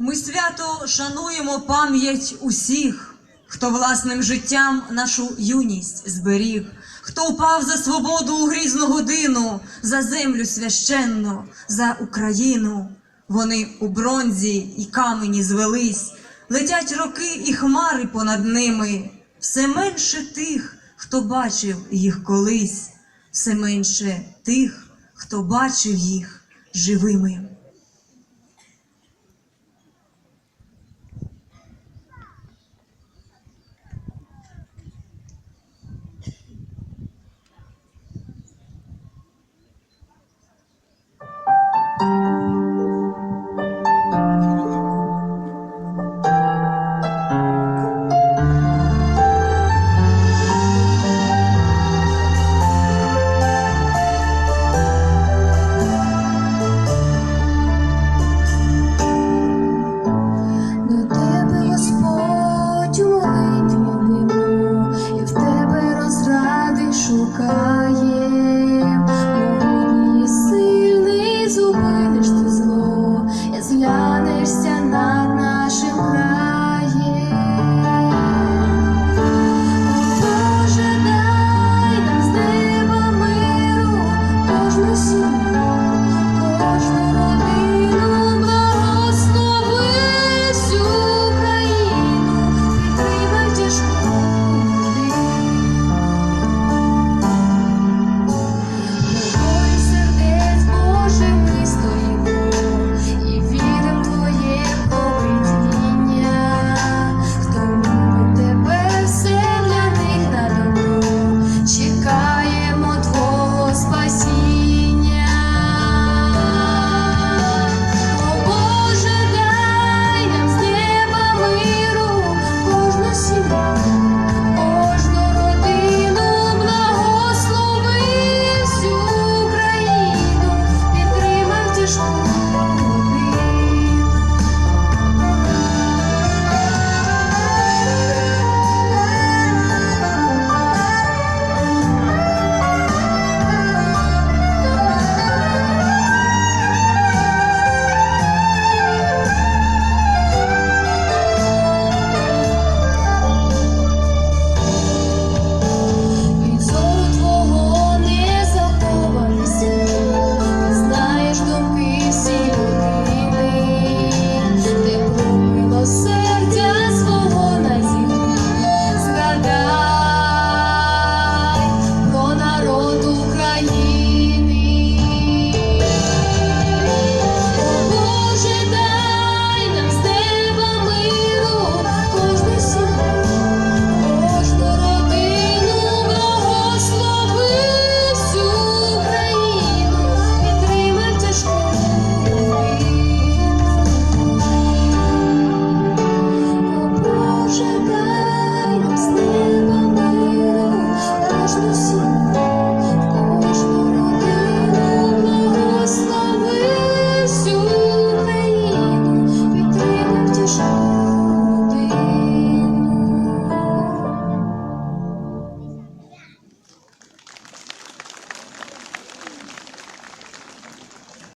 Ми свято шануємо пам'ять усіх, хто власним життям нашу юність зберіг, хто впав за свободу у грізну годину, за землю священну, за Україну. Вони у бронзі і камені звелись, летять роки і хмари понад ними. Все менше тих, хто бачив їх колись, все менше тих, хто бачив їх живими.